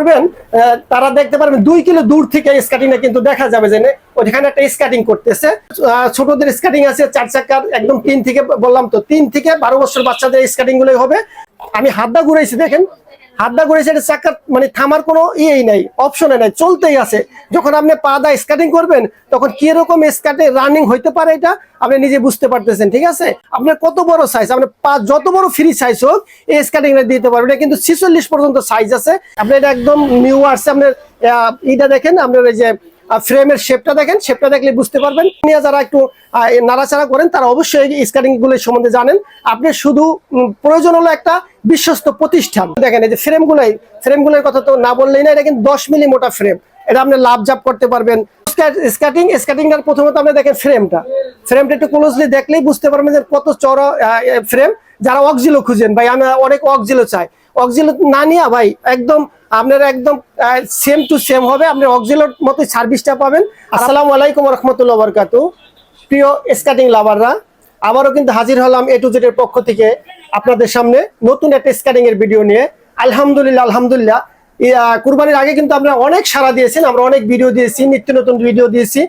করবেন তারা দেখতে পারবেন দুই কিলো দূর থেকে স্কাটিংটা কিন্তু দেখা যাবে যে ওইখানে একটা স্কাটিং করতেছে। ছোটদের স্কাটিং আছে, চার চাকার, একদম তিন থেকে, বললাম তো, তিন থেকে বারো বছর বাচ্চাদের স্কাটিং গুলোই হবে। আমি হাতটা ঘুরাইছি, দেখেন হাতটা ঘুরেছে এটা চাকার মানে থামার কোনো ইয়েই নাই অপশনে নাই, চলতেই আছে। যখন আপনি পা দা স্কাটিং করবেন, তখন কীরকম স্কাটে রানিং হইতে পারে এটা, আপনি নিজে বুঝতে পারতেছেন, ঠিক আছে? আপনার কত বড় সাইজ আপনার পা যত বড় ফ্রি সাইজ হোক, এই স্কাটিং দিতে পারবেন। এটা কিন্তু ছিচল্লিশ পর্যন্ত সাইজ আছে। আপনি এটা একদম নিউ আসছে আপনার ইটা দেখেন, আপনার এই যে ফ্রেমের শেপটা দেখেন শেপটা দেখলে বুঝতে পারবেন। যারা একটু নাড়াচাড়া করেন, তারা অবশ্যই এই স্কাটিংগুলো সম্বন্ধে জানেন। আপনি শুধু প্রয়োজন হলো একটা বিশ্বস্ত প্রতিষ্ঠান। দেখেন, এই যে ফ্রেম গুলাই ফ্রেমগুলোর কথা তো না বললেই না, এটা কিন্তু দশ মিলি মোটা ফ্রেম। এটা আপনি লাভ জাপ করতে পারবেন। স্কাটিং স্কাটিংটার প্রথমত আপনি দেখেন ফ্রেমটা। ফ্রেমটা একটু ক্লোজলি দেখলেই বুঝতে পারবেন যে কত চড়া ফ্রেম। যারা অক্সিলো খুঁজেন, ভাই, আমি অনেক অক্সিলো চাই। অক্সিলো না নিয়ে, ভাই, একদম আপনার একদম সেম টু সেম হবে। আপনি অক্সিলোর মতো সার্ভিসটা পাবেন। আসসালামু আলাইকুম রহমতুল্লাহ বরকাতু প্রিয় স্কাটিং লাভাররা, আবারও কিন্তু হাজির হলাম এ টু জেড এর পক্ষ থেকে। আপনাদের সামনে নতুন একটা স্কাটিং এর ভিডিও নিয়ে। আলহামদুলিল্লাহ আলহামদুলিল্লাহ। কুরবানির আগে কিন্তু আপনারা অনেক সাড়া দিয়েছেন, আমরা অনেক ভিডিও দিয়েছি, নিত্য নতুন ভিডিও দিয়েছি।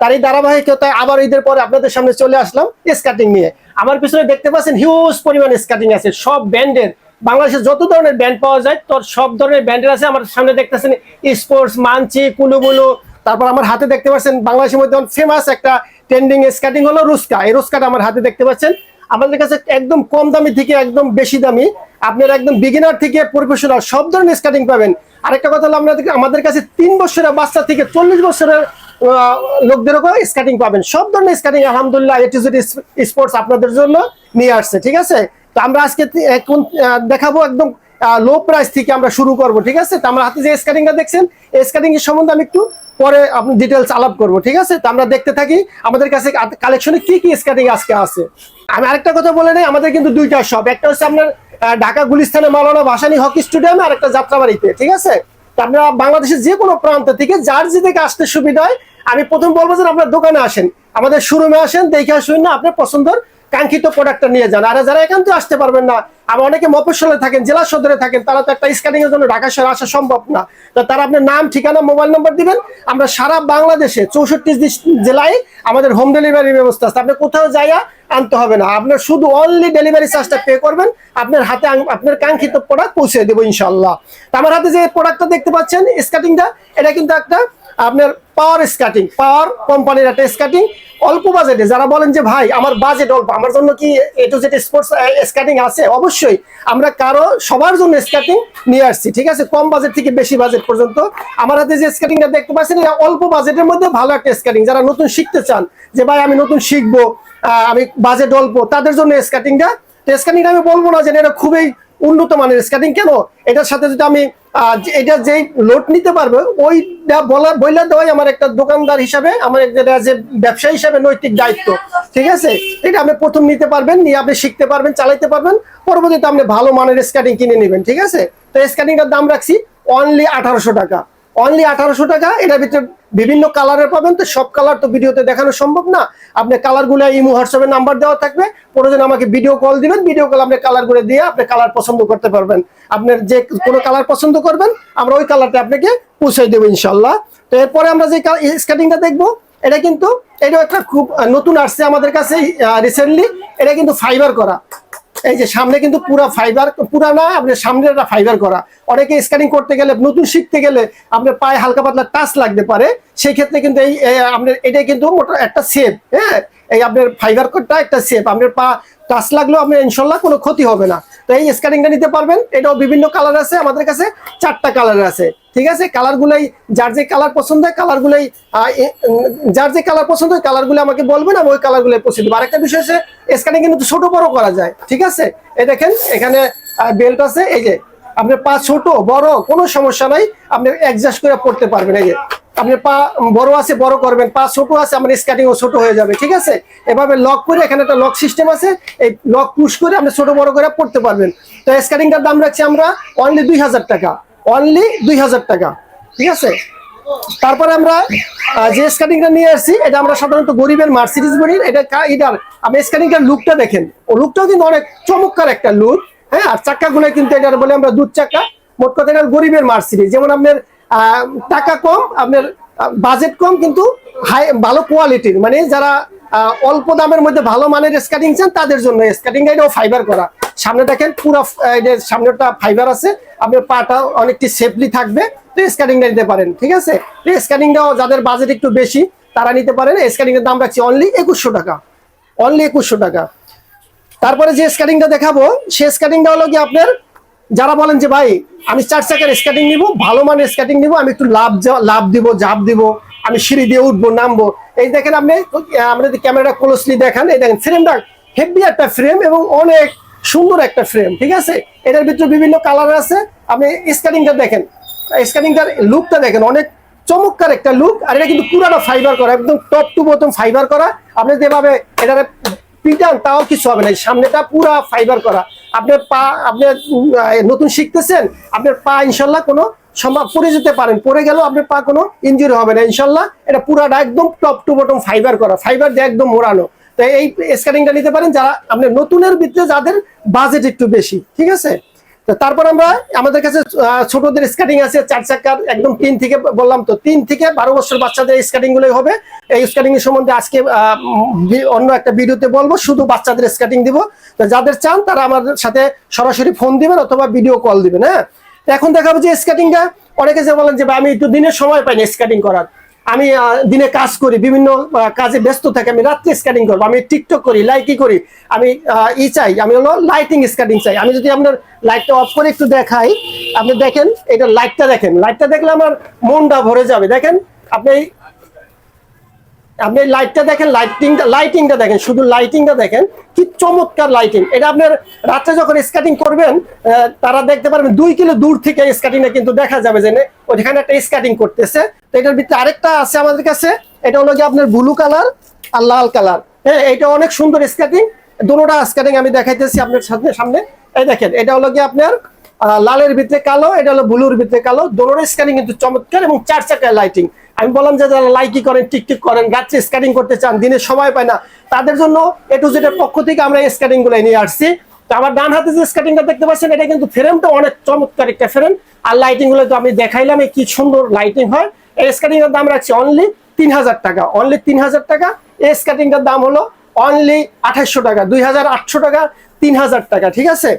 তারই ধারাবাহিকতায় আবার ঈদের পরে আপনাদের সামনে চলে আসলাম স্কাটিং নিয়ে। আমার পিছনে দেখতে পাচ্ছেন হিউজ পরিমাণ স্কাটিং আছে। সব ব্যান্ডের বাংলাদেশে যত ধরনের ব্যান্ড পাওয়া যায়, তোর সব ধরনের ব্যান্ডের আছে। আমার সামনে দেখতেছেন স্পোর্টস মানচি কুলুবুলু। তারপর আমার হাতে দেখতে পাচ্ছেন বাংলাদেশের মধ্যে ফেমাস একটা ট্রেন্ডিং স্কাটিং হলো রুস্কা। এই রুস্কাটা আমার হাতে দেখতে পাচ্ছেন। আমাদের কাছে একদম কম দামি থেকে একদম বেশি দামি। আপনার একদম বিগিনার থেকে প্রফেশনাল সব ধরনের স্কাটিং পাবেন। আরেকটা কথা হলো আপনাদের আমাদের কাছে তিন বছরের বাচ্চা থেকে চল্লিশ বছরের লোকদেরও স্কাটিং পাবেন। সব ধরনের স্কাটিং আলহামদুলিল্লাহ এটিজুড স্পোর্টস আপনাদের জন্য নিয়ে আসছে, ঠিক আছে? তো আমরা আজকে এখন দেখাবো একদম লো প্রাইস থেকে আমরা শুরু করব, ঠিক আছে? তো আমরা হাতে যে স্কাটিংটা দেখছেন, এই স্কাটিং এর সম্বন্ধে আমি একটু পরে আপনি ডিটেলস আলাপ করব, ঠিক আছে? তো আমরা দেখতে থাকি আমাদের কাছে কালেকশনে কি কি স্কাটিং আজকে আছে। আমি আরেকটা কথা বলে নেই, আমাদের কিন্তু দুইটা শপ একটা হচ্ছে আপনার ঢাকা গুলিস্তানে মাওলানা ভাসানী হকি স্টেডিয়ামে, আর একটা যাত্রাবাড়িতে, ঠিক আছে? আপনারা বাংলাদেশের যে কোনো প্রান্ত থেকে, যার যে থেকে আসতে সুবিধা হয়, আমি প্রথম বলব যে আপনার দোকানে আসেন। আমাদের শোরুমে আসেন, দেখে আসুন না, আপনার পছন্দের কাঙ্ক্ষিত প্রোডাক্টটা নিয়ে যান। আর যারা থেকে আসতে পারবেন না, আবার অনেকে মফস্বলে থাকেন, জেলা সদরে থাকেন, তারা তো একটা স্ক্যানিং এর জন্য ঢাকা শহরে আসা সম্ভব না। তো তারা আপনার নাম, ঠিকানা মোবাইল নাম্বার দিবেন। আমরা সারা বাংলাদেশে চৌষট্টি জেলায় আমাদের হোম ডেলিভারি ব্যবস্থা আছে। আপনি কোথাও যাইয়া আনতে হবে না। আপনার শুধু অনলি ডেলিভারি চার্জটা পে করবেন। আপনার হাতে আপনার কাঙ্ক্ষিত প্রোডাক্ট পৌঁছে দেবো ইনশাল্লাহ আমার হাতে যে প্রোডাক্টটা দেখতে পাচ্ছেন স্কাটিংটা এটা কিন্তু একটা আপনার পাওয়ার স্কাটিং পাওয়ার কোম্পানির একটা স্কাটিং অল্প বাজেটে যারা বলেন যে, ভাই, আমার বাজেট অল্প, আমার জন্য কি A to Z sports skating আছে? অবশ্যই, আমরা কারও, সবার জন্য স্কাটিং নিয়ে আসছি, ঠিক আছে? কম বাজেট থেকে বেশি বাজেট পর্যন্ত। আমার হাতে যে স্কাটিংটা দেখতে পাচ্ছেন, এটা অল্প বাজেটের মধ্যে ভালো একটা স্কাটিং যারা নতুন শিখতে চান যে, ভাই, আমি নতুন শিখব আমি বাজেট অল্প, তাদের জন্য স্কাটিংটা স্কাটিংটা আমি বলব না যে এটা খুবই উন্নত মানের স্কাটিং কেন? এটার সাথে যদি আমি যে- এটা যেই লোড নিতে পারবে, ওইটা বলা বইলা দেওয়াই আমার একটা দোকানদার হিসাবে, আমার একটা যে ব্যবসা হিসাবে নৈতিক দায়িত্ব। ঠিক আছে? এটা আপনি প্রথম নিতে পারবেন, নিয়ে আপনি শিখতে পারবেন, চালাইতে পারবেন। পরবর্তীতে আপনি ভালো মানের স্কাটিং কিনে নেবেন, ঠিক আছে? তো স্কাটিংটার দাম রাখছি অনলি আঠারোশো টাকা। অনলি আঠারোশো টাকা, এটার ভিতরে বিভিন্ন কালারের পাবেন তো সব কালার তো ভিডিওতে দেখানো সম্ভব না। আপনি কালারগুলো ইমো হোয়াটসঅ্যাপে নাম্বার দেওয়া থাকবে। প্রয়োজন আমাকে ভিডিও কল দিবেন। ভিডিও কল আপনি কালারগুলো দিয়ে আপনি কালার পছন্দ করতে পারবেন। আপনার যে কোনো কালার পছন্দ করবেন, আমরা ওই কালারটা আপনাকে পৌঁছে দেবো ইনশাল্লাহ তো এরপরে আমরা যে স্কাটিংটা দেখব, এটা কিন্তু এটা একটা খুব নতুন আসছে আমাদের কাছে রিসেন্টলি এটা কিন্তু ফাইবার করা। এই যে সামনে কিন্তু পুরা ফাইবার পুরা না আপনার সামনে একটা ফাইবার করা। অনেকে স্ক্যানিং করতে গেলে, নতুন শিখতে গেলে আপনার পায়ে হালকা পাতলা টাচ লাগতে পারে। সেই ক্ষেত্রে কিন্তু এই আপনার এটা কিন্তু মোটা একটা সেফ হ্যাঁ? এই আপনার ফাইবার কোডটা একটা সেফ আপনার পা টাচ লাগলেও আপনার ইনশাল্লাহ কোনো ক্ষতি হবে না। তো এই স্ক্যানিংটা নিতে পারবেন। এটাও বিভিন্ন কালার আছে, আমাদের কাছে চারটা কালার আছে। ঠিক আছে? কালারগুলোই, যার যে কালার পছন্দ হয় কালারগুলোই যার যে কালার পছন্দ হয় কালারগুলো আমাকে বলবেন, আমি ওই কালারগুলো পৌঁছে দেবো। আরেকটা বিষয় হচ্ছে স্ক্যানিং কিন্তু ছোট বড় করা যায়, ঠিক আছে? এই দেখেন, এখানে বেল্ট আছে, এই যে, আপনার পা ছোট, বড়, কোনো সমস্যা নাই, আপনি অ্যাডজাস্ট করে পড়তে পারবেন, এই যে। আপনি পা বড় আছে, বড় করবেন, পা ছোট আছে আমার ও ছোট হয়ে যাবে, ঠিক আছে? এভাবে লক করে, এখানে একটা লক সিস্টেম আছে, এই লক পুশ করে, আপনি ছোট বড় করে পড়তে পারবেন। তো স্কাটিংটার দাম রাখছি আমরা অনলি দুই হাজার টাকা। অনলি দুই হাজার টাকা, ঠিক আছে? তারপরে আমরা যে স্কাটিংটা নিয়ে আসছি, এটা আমরা সাধারণত গরিবের মার্সিডিজ বলি এটা এটার, আপনি স্কাটিংটার লুকটা দেখেন। ও লুকটাও কিন্তু অনেক চমৎকার একটা লুক হ্যাঁ? আর চাক্কাগুলো কিন্তু এটার বলে আমরা দুধ চাক্কা, মোট কথা এটা গরিবের মার্সিডিজ যেমন আপনার টাকা কম, আপনার বাজেট কম, কিন্তু হাই ভালো কোয়ালিটির মানে যারা অল্প দামের মধ্যে ভালো মানের স্কাটিং চান, তাদের জন্য স্কাটিং এটাও ফাইবার করা। সামনে দেখেন পুরো সামনেটা ফাইবার আছে, আপনার পাটা অনেকটি সেফলি থাকবে। স্কাটিংটা নিতে পারেন, ঠিক আছে? স্কাটিংটাও যাদের বাজেট একটু বেশি, তারা নিতে পারেন। স্কাটিং এর দাম রাখছি অনলি একুশশো টাকা। অনলি একুশশো টাকা। তারপরে যে স্কাটিংটা দেখাবো সেই স্কাটিংটা হলো কি আপনার, যারা বলেন যে, ভাই, আমি চার চাকার স্কাটিং নিব, ভালো মানের স্কাটিং নিব, আমি একটু লাভ লাভ দিব ঝাপ দিব, আমি সিঁড়ি দিয়ে উঠবো, নামবো। এই দেখেন আপনি আমরা যদি ক্যামেরাটা ক্লোজলি দেখান, এই দেখেন ফ্রেমটা হেভি একটা ফ্রেম এবং অনেক সুন্দর একটা ফ্রেম ঠিক আছে? এটার ভিতরে বিভিন্ন কালার আছে। আপনি স্কাটিংটা দেখেন। স্কাটিংটার লুকটা দেখেন। অনেক চমৎকার একটা লুক আর এটা কিন্তু পুরাটা ফাইবার করা, একদম টপ টু বটম ফাইবার করা। আপনি যেভাবে এটা পিটান তাও কিছু হবে না। সামনেটা পুরা ফাইবার করা। আপনার পা, আপনি নতুন শিখতেছেন, আপনার পা ইনশাল্লাহ কোনো সম্ভব পরে যেতে পারেন। পরে গেলেও আপনার পা কোনো ইনজুরি হবে না। ইনশাল্লাহ এটা পুরাটা একদম টপ টু বটম ফাইবার করা। ফাইবার দিয়ে একদম মোড়ানো। এই স্কারিংটা নিতে পারেন যারা আপনার নতুনের ভিতরে যাদের বাজেট একটু বেশি, ঠিক আছে? তারপর আমরা, আমাদের কাছে ছোটদের স্কাটিং আছে, চার চাকার, একদম তিন থেকে, বললাম তো, তিন থেকে বারো বছর বাচ্চাদের স্কাটিং গুলোই হবে। এই স্কাটিং এর সম্বন্ধে আজকে অন্য একটা ভিডিওতে বলব, শুধু বাচ্চাদের স্কাটিং দিব। যাদের চান, তারা আমাদের সাথে সরাসরি ফোন দিবেন অথবা ভিডিও কল দিবেন হ্যাঁ? এখন দেখাবো যে স্কাটিংটা অনেকে যে বলেন যে আমি একটু দিনের সময় পাই না স্কাটিং করার। আমি দিনে কাজ করি, বিভিন্ন কাজে ব্যস্ত থাকি, আমি রাত্রে স্কেটিং করব, আমি টিকটক করি লাইকি করি, আমি ই চাই, আমি হলো লাইটিং স্কেটিং চাই। আমি যদি আপনার লাইটটা অফ করে একটু দেখাই, আপনি দেখেন, এটা লাইটটা দেখেন লাইটটা দেখলে আমার মনটা ভরে যাবে। দেখেন, আপনি আপনি লাইটটা দেখেন লাইটিংটা লাইটিংটা দেখেন, শুধু লাইটিংটা দেখেন, কি চমৎকার লাইটিং এটা আপনার রাত্রে যখন স্কাটিং করবেন তারা দেখতে পারবেন দুই কিলো দূর থেকে স্কাটিংটা কিন্তু দেখা যাবে যে ওইখানে একটা স্কাটিং করতেছে। তো এটার ভিতরে আরেকটা আছে আমাদের কাছে, এটা হলো যে আপনার ব্লু কালার আর লাল কালার হ্যাঁ এটা অনেক সুন্দর স্কাটিং দুটোটা স্কাটিং আমি দেখাইতেছি আপনার সামনে সামনে। এই দেখেন, এটা হলো কি আপনার লালের ভিতরে কালো, এটা হলো ব্লুর ভিতরে কালো। দোনোটা স্ক্যানিং কিন্তু চমৎকার এবং চার চাকায় লাইটিং আমি বললাম যে যারা লাইকি করেন, টিকটিক করেন, গাছে স্ক্যানিং করতে চান, দিনে সময় পায় না, তাদের জন্য এ টু জেডের পক্ষ থেকে আমরা এই স্ক্যানিংগুলো নিয়ে আসছি। তো আমার ডান হাতে যে স্ক্যাটিংটা দেখতে পাচ্ছেন, এটা কিন্তু ফ্রেমটা অনেক চমৎকার একটা ফ্রেম আর লাইটিংগুলো তো আমি দেখাইলাম এই কি সুন্দর লাইটিং হয়। এই এর দাম রাখছি অনলি তিন হাজার টাকা অনলি তিন হাজার টাকা। এই স্ক্যাটিংটার দাম হলো অনলি আঠাশশো টাকা দুই হাজার আটশো টাকা তিন হাজার টাকা, ঠিক আছে?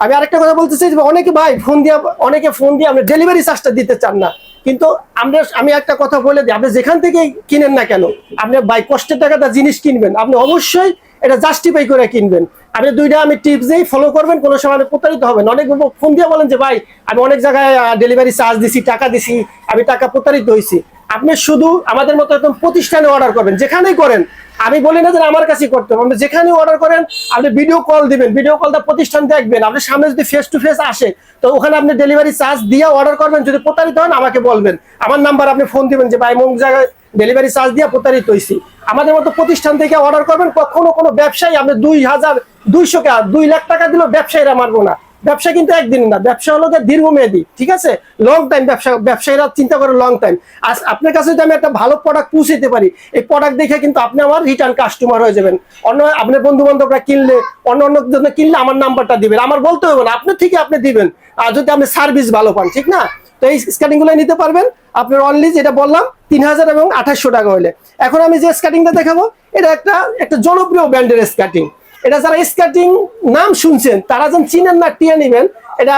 আমি আরেকটা কথা বলতে চাই অনেকে ভাই ফোন দিয়ে, অনেকে ফোন দিয়ে আপনি ডেলিভারি চার্জটা দিতে চান না। কিন্তু আমরা, আমি একটা কথা বলে দিই, আপনি যেখান থেকে কিনেন না কেন, আপনি বাই কষ্টের টাকাটা জিনিস কিনবেন, আপনি অবশ্যই এটা জাস্টিফাই করে কিনবেন। আপনি দুইটা, আমি টিপস দিই ফলো করবেন, কোনো সময় প্রতারিত হবেন। অনেক ফোন দিয়ে বলেন যে, ভাই, আমি অনেক জায়গায় ডেলিভারি চার্জ দিছি, টাকা দিছি, আমি টাকা প্রতারিত হয়েছি আপনি শুধু আমাদের মতো একদম প্রতিষ্ঠানে অর্ডার করবেন, যেখানেই করেন, আমি বলি না যে আমার কাছেই করতে হবে, আপনি যেখানে অর্ডার করেন, আপনি ভিডিও কল দিবেন ভিডিও কলটা প্রতিষ্ঠান দেখবেন আপনি সামনে যদি ফেস টু ফেস আসে, তো ওখানে আপনি ডেলিভারি চার্জ দিয়ে অর্ডার করবেন, যদি প্রতারিত হন, আমাকে বলবেন। আমার নাম্বার আপনি ফোন দিবেন যে, ভাই অমুক জায়গায় ডেলিভারি চার্জ দিয়ে প্রতারিত হয়েছি আমাদের মতো প্রতিষ্ঠান থেকে অর্ডার করবেন, কখনো কোনো ব্যবসায়ী, আপনি দুই হাজার দুইশো দুই লাখ টাকা দিলেও ব্যবসায়ীরা মারবো না। ব্যবসা কিন্তু একদিন না, ব্যবসা হলো যে দীর্ঘমেয়াদী, ঠিক আছে? লং টাইম ব্যবসা, ব্যবসায়ীরা চিন্তা করে লং টাইম আজ আপনার কাছে যদি আমি একটা ভালো প্রোডাক্ট পৌঁছাতে পারি, এই প্রোডাক্ট দেখে কিন্তু আপনি আমার রিটার্ন কাস্টমার হয়ে যাবেন। অন্য আপনার বন্ধু বান্ধবরা কিনলে, অন্য অন্য জন্য কিনলে আমার নাম্বারটা দিবেন। আমার বলতে হবে না আপনার থেকে আপনি দিবেন। আর যদি আপনি সার্ভিস ভালো পান, ঠিক না? তো এই স্কাটিংগুলো নিতে পারবেন। আপনার অনলি যেটা বললাম তিন হাজার এবং আঠাশশো টাকা হলে এখন আমি যে স্কাটিংটা দেখাবো, এটা একটা একটা জনপ্রিয় ব্র্যান্ডের স্কাটিং এটা যারা স্কেটিং নাম শুনছেন, তারা যেন চিনেন না, টিয়া নিবেন। এটা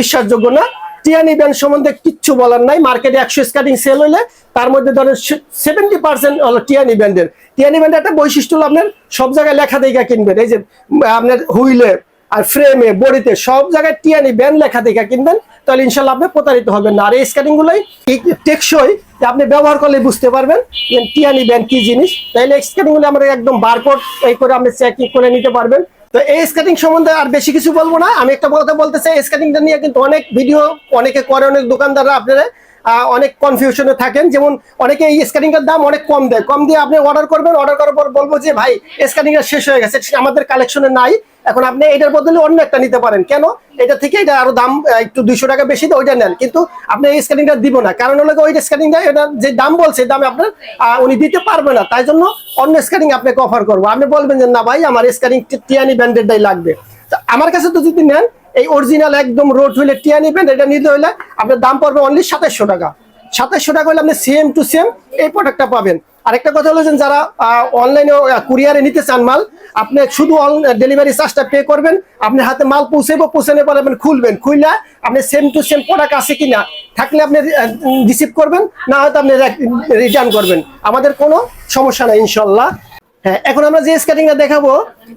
বিশ্বাসযোগ্য না। টিয়া নিবেন সম্বন্ধে কিচ্ছু বলার নাই। মার্কেটে একশো স্কাটিং সেল হলে তার মধ্যে ধরেন সেভেন্টি পার্সেন্ট হলো টিয়ানি ব্যান্ডের টিয়ানি ব্যান্ডের একটা বৈশিষ্ট্য হলো আপনার সব জায়গায় লেখা দেখা কিনবেন। এই যে, আপনার হুইলে আর ফ্রেমে, বডিতে সব জায়গায় টিয়ানি ব্যান্ড লেখা দেখা কিনবেন। তাহলে ইনশাল্লাহ আপনি প্রতারিত হবেন না। আর এই স্ক্যানিং গুলোই টেকসই আপনি ব্যবহার করলে বুঝতে পারবেন টিয়ানি ব্যান্ড কি জিনিস। তাহলে স্ক্যানিংগুলো আমরা একদম বারকোড এই করে আপনি চেকিং করে নিতে পারবেন। তো এই স্কেটিং সম্বন্ধে আর বেশি কিছু বলব না। আমি একটা কথা বলতে চাই স্কেটিংটা নিয়ে কিন্তু অনেক ভিডিও অনেকে করে, অনেক দোকানদাররা আপনারা অনেক কনফিউশনে থাকেন। যেমন অনেকে এই স্কেটিংটার দাম অনেক কম দেয়। কম দিয়ে আপনি অর্ডার করবেন অর্ডার করার পর বলব যে, ভাই স্কেটিংটা শেষ হয়ে গেছে, আমাদের কালেকশনে নাই। এখন আপনি এটার বদলে অন্য একটা নিতে পারেন। কেন? এটা থেকে এটা আরও দাম একটু দুইশো টাকা বেশি দিয়ে ওইটা নেন। কিন্তু আপনি এই স্কেটিংটা দিব না। কারণ হলো ওই স্কেটিংটা এটা যে দাম বলছে দামে আপনার উনি দিতে পারবে না। তাই জন্য অন্য স্কেটিং আপনাকে অফার করব। আপনি বলবেন যে, না ভাই, আমার স্কেটিং টিয়ানি ব্র্যান্ডেডটাই লাগবে। তো আমার কাছে তো যদি নেন, এই অরিজিনাল একদম রোড হইলে টিয়ানি নিবেন এটা নিতে হলে আপনার দাম পড়বে অনলি সাতাশশো টাকা। সাতাশশো টাকা হলে আপনি সেম টু সেম এই প্রোডাক্টটা পাবেন। আরেকটা কথা যে যারা অনলাইনে কুরিয়ারে নিতে চান মাল, আপনি শুধু ডেলিভারি চার্জটা পে করবেন, আপনি হাতে মাল পৌঁছাবো পৌঁছানো পরে আপনি খুলবেন খুললে আপনি সেম টু সেম প্রোডাক্ট আছে কিনা, থাকলে আপনি রিসিভ করবেন, না হয়তো আপনি রিটার্ন করবেন। আমাদের কোনো সমস্যা নাই ইনশাল্লাহ হ্যাঁ এখন আমরা যে স্কেটিংটা দেখাবো,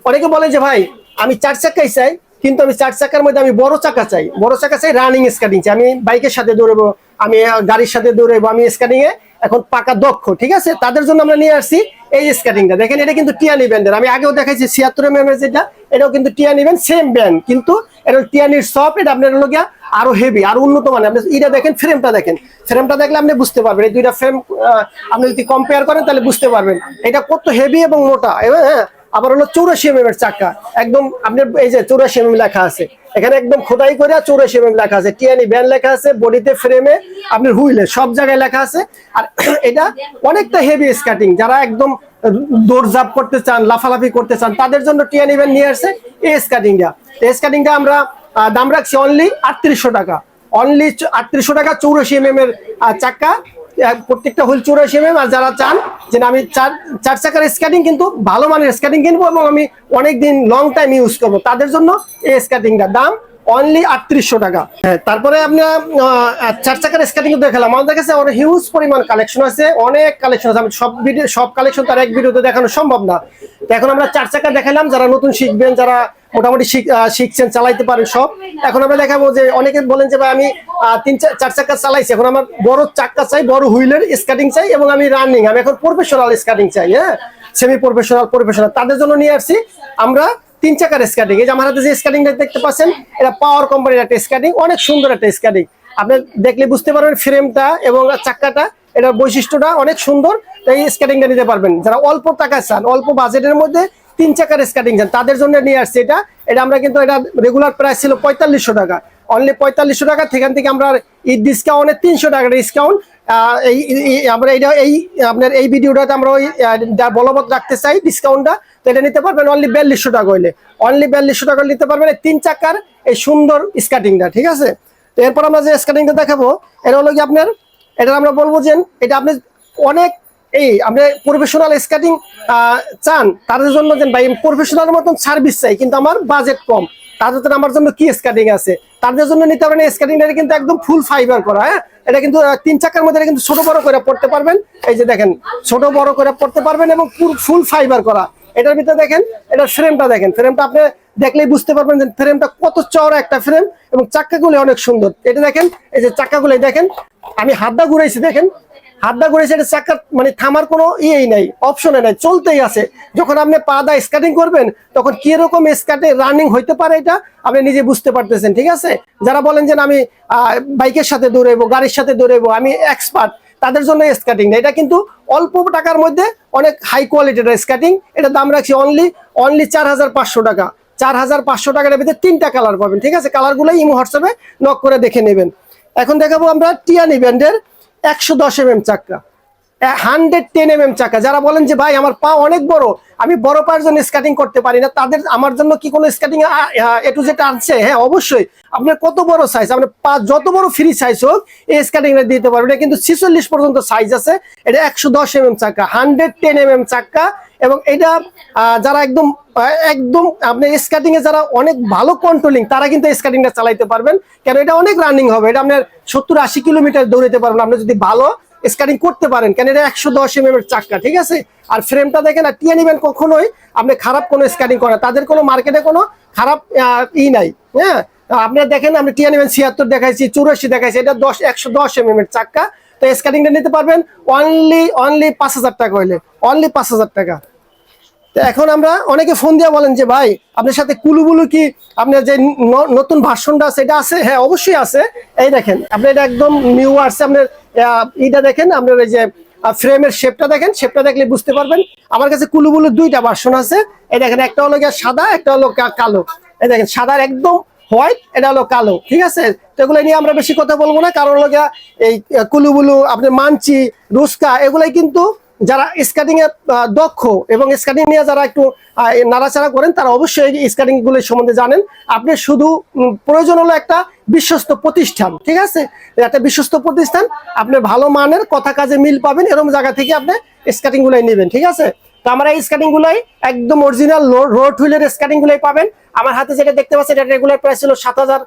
অনেকে বলে যে, ভাই, আমি চার চাকাই চাই, কিন্তু আমি চার চাকার মধ্যে আমি বড় চাকা চাই। বড় চাকা চাই রানিং স্কেটিং চাই। আমি বাইকের সাথে দৌড়বো, আমি গাড়ির সাথে দৌড়বো আমি স্কেটিং এ এখন পাকা দক্ষ, ঠিক আছে? তাদের জন্য আমরা নিয়ে আসছি এই স্কেটিংটা দেখেন, এটা কিন্তু টিয়ানি ব্যান্ডের। আমি আগেও দেখাইছি, ছিয়াত্তর এম এর যেটা, এটাও কিন্তু টিয়ানি ব্যান্ড সেম ব্যান্ড কিন্তু এটা টিয়ানির সফট এটা আপনার হলো গিয়া আরও হেভি আরও উন্নত মানের। আপনি এটা দেখেন ফ্রেমটা দেখেন। ফ্রেমটা দেখলে আপনি বুঝতে পারবেন, এই দুইটা ফ্রেম আপনি যদি কম্পেয়ার করেন তাহলে বুঝতে পারবেন। এটা কত হেভি এবং মোটা। হ্যাঁ আবার হলো চৌরাশি এম এর চাকা। একদম, আপনার এই যে চৌরাশি এম লেখা আছে। এখানে একদম খোদাই করে চৌরাশি এম লেখা আছে টিয়ানি ব্যান্ড লেখা আছে বডিতে ফ্রেমে আপনার হুইলে সব জায়গায় লেখা আছে। আর এটা অনেকটা হেভি স্কার্টিং যারা একদম দৌড়ঝাপ করতে চান লাফালাফি করতে চান তাদের জন্য টিয়ানি ব্যান্ড নিয়ে আসছে এই স্কার্টিংটা এই স্কার্টিংটা আমরা দাম রাখছি অনলি আটত্রিশশো টাকা। অনলি আটত্রিশশো টাকা চৌরাশি এম এর আহ, চাকা। আহ, প্রত্যেকটা হুইল চৌরাশি এম আর যারা চান যে আমি চার চার চাকার স্কেটিং কিন্তু ভালো মানের স্কেটিং কিনবো এবং আমি অনেকদিন লং টাইম ইউজ করব। তাদের জন্য এই স্কেটিংটা দাম অনলি আটত্রিশশো টাকা। হ্যাঁ তারপরে আপনার চার চাকার স্কেটিং দেখালাম। আমাদের কাছে অনেক হিউজ পরিমাণ কালেকশন আছে, অনেক কালেকশন আছে। আমি সব ভিডিও সব কালেকশন তার এক ভিডিওতে দেখানো সম্ভব না। এখন আমরা চার চাকা দেখালাম, যারা নতুন শিখবেন, যারা মোটামুটি শিখ- শিখছেন, চালাইতে পারেন সব। এখন আমরা দেখাবো যে অনেকে বলেন যে ভাই, আমি তিন চার চাকা চালাইছি। এখন আমার বড় চাক্কা চাই, বড় হুইলের স্কাটিং চাই এবং আমি রানিং। আমি এখন প্রফেশনাল স্কাটিং চাই হ্যাঁ? সেমি প্রফেশনাল প্রফেশনাল তাদের জন্য নিয়ে আসছি আমরা তিন চাকার স্কাটিং। এই যে আমার হাতে যে স্কাটিংটা দেখতে পাচ্ছেন, এটা পাওয়ার কোম্পানির একটা স্কাটিং, অনেক সুন্দর একটা স্কাটিং। আপনি দেখলে বুঝতে পারবেন ফ্রেমটা এবং চাক্কাটা, এটার বৈশিষ্ট্যটা অনেক সুন্দর। এই স্কেটিংটা নিতে পারবেন। যারা অল্প টাকা চান, অল্প বাজেটের মধ্যে তিন চাকার স্কেটিং চান তাদের জন্য নিয়ে আসছি এটা। এটা আমরা কিন্তু এটা রেগুলার প্রাইস ছিল পঁয়তাল্লিশশো টাকা। অনলি পঁয়তাল্লিশশো টাকা, সেখান থেকে আমরা ঈদ ডিসকাউন্টে তিনশো টাকা ডিসকাউন্ট এই আমরা এটা এই, আপনার এই ভিডিওটাতে আমরা ওই বলবৎ রাখতে চাই ডিসকাউন্টটা তো এটা নিতে পারবেন অনলি বিয়াল্লিশশো টাকা হইলে। অনলি বিয়াল্লিশশো টাকা নিতে পারবেন এই তিন চাকার এই সুন্দর স্কার্টিংটা ঠিক আছে? তো এরপর আমরা যে স্কার্টিংটা দেখাবো, এটা হলো কি আপনার এটা আমরা বলব যে এটা আপনি অনেক এই, আপনি প্রফেশনাল স্কেটিং চান, তাদের জন্য যে ভাই প্রফেশনাল মতন সার্ভিস চাই, কিন্তু আমার বাজেট কম। তাদের জন্য আমার জন্য কি স্কেটিং আছে? তাদের জন্য নিতে পারেন স্কেটিংটা কিন্তু একদম ফুল ফাইবার করা হ্যাঁ? এটা কিন্তু তিন চাকার মধ্যে কিন্তু ছোট বড় করে পড়তে পারবেন। এই যে দেখেন, ছোট বড় করে পড়তে পারবেন এবং ফুল ফাইবার করা। এটার ভিতরে দেখেন এটার ফ্রেমটা দেখেন ফ্রেমটা আপনি দেখলেই বুঝতে পারবেন যে ফ্রেমটা কত চওড়া একটা ফ্রেম এবং চাক্কাগুলো অনেক সুন্দর। এটা দেখেন, এই যে চাক্কাগুলো দেখেন, আমি হাতটা ঘুরাইছি, দেখেন হাতটা ঘুরেছে এটা চাক্কার মানে থামার কোনো ইয়েই নাই অপশনে নাই, চলতেই আছে। যখন আপনি পা দা স্কাটিং করবেন, তখন কি রকম স্কাটে রানিং হইতে পারে এটা, আপনি নিজে বুঝতে পারতেছেন, ঠিক আছে? যারা বলেন যে আমি বাইকের সাথে দৌড়াবো গাড়ির সাথে দৌড়াবো আমি এক্সপার্ট তাদের জন্য স্কাটিং না। এটা কিন্তু অল্প টাকার মধ্যে অনেক হাই কোয়ালিটির স্কাটিং এটা দাম রাখছি অনলি অনলি চার হাজার পাঁচশো টাকা। চার হাজার পাঁচশো টাকার ভিতরে তিনটা কালার পাবেন, ঠিক আছে? কালারগুলো ইমো হোয়াটসঅ্যাপে নক করে দেখে নেবেন। এখন দেখাবো আমরা টিয়ানি ব্যান্ডের একশো দশ এম এম চাকা হান্ড্রেড টেন এম এম চাকা যারা বলেন যে, ভাই, আমার পা অনেক বড়, আমি বড় পায়ের জন্য স্কাটিং করতে পারি না, তাদের, আমার জন্য কি কোনো স্কাটিং এ টু যেটা আনছে হ্যাঁ অবশ্যই। আপনার কত বড় সাইজ আপনার পা যত বড় ফ্রি সাইজ হোক এই স্কাটিং দিতে পারবেন। এটা কিন্তু ছিচল্লিশ পর্যন্ত সাইজ আছে। এটা একশো দশ এম এম চাকা হান্ড্রেড টেন এম এম চাক্কা এবং এটা যারা একদম একদম আপনি স্কাটিং এ যারা অনেক ভালো কন্ট্রোলিং তারা কিন্তু স্কাটিংটা চালাইতে পারবেন। কেন এটা অনেক রানিং হবে, এটা আপনার সত্তর আশি কিলোমিটার দৌড়াতে পারবেন, আপনি যদি ভালো স্কাটিং করতে পারেন, কেন এটা একশো দশ এম এর চাক্কা ঠিক আছে? আর ফ্রেমটা দেখেন, আর টিয়া নিবেন কখনোই, আপনি খারাপ কোনো স্কাটিং করে তাদের কোনো মার্কেটে কোনো খারাপ ই নাই হ্যাঁ? আপনি দেখেন, আপনি টিয়া নিবেন ছিয়াত্তর দেখাইছি, চুরাশি দেখাইছি, এটা দশ, একশো দশ এম এর চাক্কা তো স্কাটিংটা নিতে পারবেন অনলি অনলি পাঁচ হাজার টাকা হইলে। অনলি পাঁচ হাজার টাকা। তো এখন আমরা অনেকে ফোন দিয়ে বলেন যে, ভাই, আপনার সাথে কুলুবুলু কি? আপনার যে নতুন ভার্সনটা এটা আছে? হ্যাঁ অবশ্যই আছে। এই দেখেন আপনি এটা একদম নিউ আসছে আপনার ইটা দেখেন, আপনার এই যে ফ্রেমের শেপটা দেখেন শেপটা দেখলে বুঝতে পারবেন। আমার কাছে কুলুবুলুর দুইটা ভার্সন আছে। এই দেখেন, একটা হলো সাদা, একটা হলো কালো। এই দেখেন, সাদার একদম হোয়াইট, এটা হলো কালো, ঠিক আছে? তো এগুলো নিয়ে আমরা বেশি কথা বলব না, কারণ হলো এই কুলুবুলু আপনার মানচি রুস্কা, এগুলাই কিন্তু যারা স্কাটিং এ দক্ষ এবং স্কাটিং নিয়ে যারা একটু নাড়াচাড়া করেন, তারা অবশ্যই স্কাটিংগুলো সম্বন্ধে জানেন। আপনি শুধু প্রয়োজন হলো একটা বিশ্বস্ত প্রতিষ্ঠান, ঠিক আছে? একটা বিশ্বস্ত প্রতিষ্ঠান, আপনি ভালো মানের, কথা কাজে মিল পাবেন এরকম জায়গা থেকে আপনি স্কাটিং গুলাই নেবেন, ঠিক আছে? তো আমরা এই স্কাটিং গুলাই একদম অরিজিনাল রোড হুইলের স্কাটিং গুলাই পাবেন। আমার হাতে যেটা দেখতে পাচ্ছেন, এটা রেগুলার প্রাইস ছিল সাত হাজার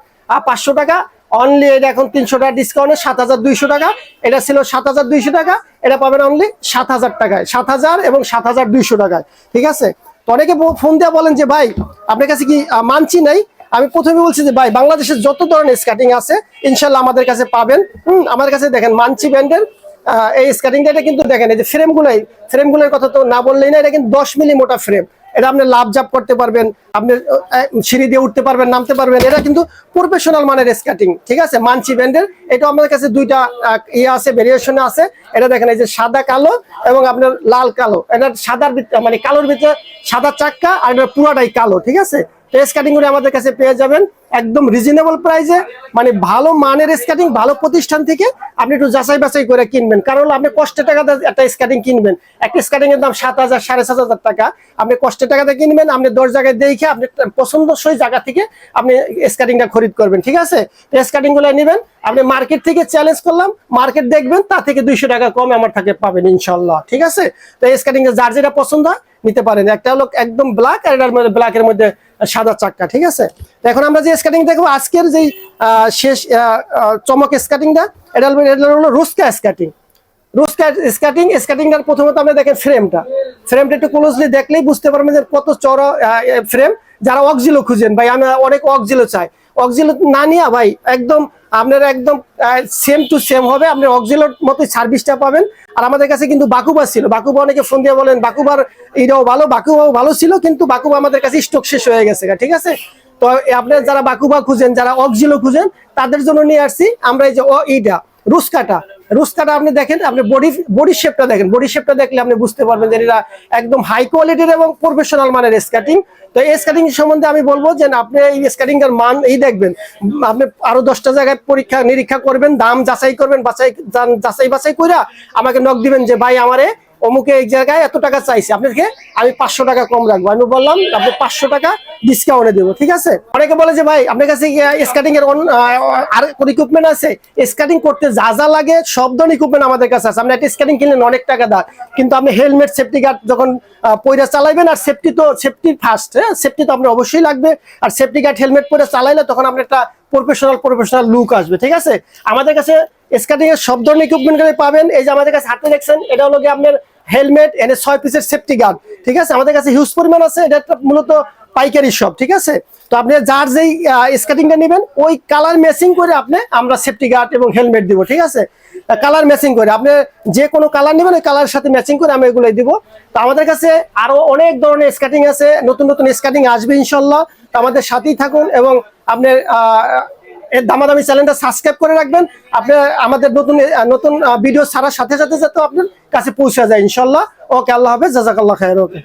পাঁচশো টাকা। অনলি এটা এখন তিনশো টাকা ডিসকাউন্টে সাত হাজার দুইশো টাকা। এটা ছিল সাত হাজার দুইশো টাকা, এটা পাবেন অনলি সাত হাজার টাকায়। সাত হাজার এবং সাত হাজার দুইশো টাকায়, ঠিক আছে? তো অনেকে ফোন দিয়ে বলেন যে, ভাই, আপনার কাছে কি মানছি নাই? আমি প্রথমে বলছি যে, ভাই, বাংলাদেশের যত ধরনের স্কাটিং আছে, ইনশাল্লাহ আমাদের কাছে পাবেন। হুম, আমার কাছে দেখেন, মানছি ব্যান্ডের এই স্কাটিংটা এটা কিন্তু দেখেন, এই যে ফ্রেমগুলাই ফ্রেমগুলোর কথা তো না বললেই না, এটা কিন্তু দশ মিলি মোটা ফ্রেম এটা আপনি লাভ জাপ করতে পারবেন, আপনি সিঁড়ি দিয়ে উঠতে পারবেন, নামতে পারবেন। এটা কিন্তু প্রফেশনাল মানের স্কাটিং ঠিক আছে? মানচি ব্যান্ডের। এটা আমাদের কাছে দুইটা ইয়ে আছে ভেরিয়েশন আছে। এটা দেখেন, এই যে সাদা কালো এবং আপনার লাল কালো। এটা সাদার মানে কালোর ভিতরে সাদা চাক্কা আর এটা পুরাটাই কালো, ঠিক আছে? টেস্ট কাটিং করে আমাদের কাছে পেয়ে যাবেন একদম রিজনেবল প্রাইসে মানে ভালো মানের স্কাটিং ভালো প্রতিষ্ঠান থেকে আপনি একটু যাচাই বাছাই করে কিনবেন। কারণ আপনি কষ্টের টাকাতে একটা স্কাটিং কিনবেন। একটা স্কাটিং এর দাম সাত হাজার, সাড়ে সাত হাজার টাকা। আপনি কষ্টের টাকাতে কিনবেন, আপনি দশ জায়গায় দেখে আপনি পছন্দসই জায়গা থেকে আপনি স্কাটিংটা খরিদ করবেন। ঠিক আছে? স্কাটিংগুলো নেবেন, আপনি মার্কেট থেকে চ্যালেঞ্জ করলাম মার্কেট দেখবেন, তা থেকে দুইশো টাকা কম আমার থেকে পাবেন ইনশাল্লাহ ঠিক আছে? তো স্কাটিং যার যেটা পছন্দ হয়, নিতে পারেন। একটা হলো একদম ব্ল্যাক আর ব্ল্যাকের মধ্যে সাদা চাক্কা, ঠিক আছে? এখন আমরা যে স্কাটিং দেখব, আজকের যে শেষ চমক স্কাটিংটা এটা হলো রুস্কা স্কাটিং রুস্কা স্কাটিং স্কাটিংটার প্রথমত আপনি দেখেন ফ্রেমটা ফ্রেমটা একটু ক্লোজলি দেখলেই বুঝতে পারবেন যে কত চড়া ফ্রেম যারা অক্সিলো খুঁজেন, ভাই, আমি অনেক অক্সিলো চাই। অক্সিলো না নিয়ে ভাই, একদম আপনার একদম সেম টু সেম হবে। আপনি অক্সিলোড মতো সার্ভিসটা পাবেন। আর আমাদের কাছে কিন্তু বাকুবা ছিল। বাকুবা অনেকে ফোন দিয়ে বলেন, বাকুবার এটাও ভালো, বাকুবাও ভালো ছিল, কিন্তু বাকুবা আমাদের কাছে স্টক শেষ হয়ে গেছে ঠিক আছে? তো আপনার যারা বাকুবা খুঁজেন, যারা অক্সিলো খুঁজেন, তাদের জন্য নিয়ে আসছি। আমরা এই যে ও ইটা রুস্কাটা রুস্কাটা আপনি দেখেন, আপনি বডি বডি শেপটা দেখেন। বডি শেপটা দেখলে আপনি বুঝতে পারবেন যে এটা একদম হাই কোয়ালিটির এবং প্রফেশনাল মানের স্কেটিং তো এই স্কেটিং সম্বন্ধে আমি বলব যে আপনি এই স্কেটিং এর মান এই দেখবেন, আপনি আরও দশটা জায়গায় পরীক্ষা, নিরীক্ষা করবেন, দাম যাচাই করবেন, বাছাই যাচাই বাছাই কইরা আমাকে নক দিবেন যে, ভাই, আমারে অমুকে এই জায়গায় এত টাকা চাইছে। আপনাকে আমি পাঁচশো টাকা কম রাখব। আমি বললাম, আপনি পাঁচশো টাকা ডিসকাউন্টে দেবো। ঠিক আছে? অনেকে বলে যে, ভাই, আপনার কাছে স্কাটিং এর আর ইকুইপমেন্ট আছে? স্কাটিং করতে যা যা লাগে সব ধরনের ইকুইপমেন্ট আমাদের কাছে আছে। আপনি একটা স্কাটিং কিনলেন অনেক টাকা দাম। কিন্তু আপনি হেলমেট সেফটি গার্ড যখন পয়রা চালাইবেন, আর সেফটি তো সেফটি ফার্স্ট হ্যাঁ? সেফটি তো আপনার অবশ্যই লাগবে। আর সেফটি গার্ড হেলমেট পরে চালাইলে তখন আপনার একটা প্রফেশনাল প্রফেশনাল লুক আসবে। ঠিক আছে? আমাদের কাছে স্কাটিং এর সব ধরনের ইকুইপমেন্ট পাবেন। এই যে আমাদের কাছে হাতে দেখছেন এটা হলো গিয়ে আপনার হেলমেট, এনে ছয় পিসের সেফটি গার্ড ঠিক আছে? আমাদের কাছে হিউজ পরিমাণ আছে, এটা একটা মূলত পাইকারি শপ ঠিক আছে? তো আপনি যার যেই স্কেটিংটা নেবেন, ওই কালার ম্যাচিং করে আপনি আমরা সেফটি গার্ড এবং হেলমেট দিব, ঠিক আছে? কালার ম্যাচিং করে। আপনি যে কোনো কালার নেবেন, ওই কালারের সাথে ম্যাচিং করে আমি এগুলো দিব। তো আমাদের কাছে আরও অনেক ধরনের স্কেটিং আছে, নতুন নতুন স্কেটিং আসবে ইনশাল্লাহ। তো আমাদের সাথেই থাকুন এবং আপনার এর দামাদামি চ্যানেলটা সাবস্ক্রাইব করে রাখবেন। আপনি আমাদের নতুন নতুন ভিডিও ছাড়ার সাথে সাথে যাতে আপনার কাছে পৌঁছে যায়, ইনশাল্লাহ। ওকে, আল্লাহ হাফেজ, জাজাকাল্লাহ খায়ের ওকে।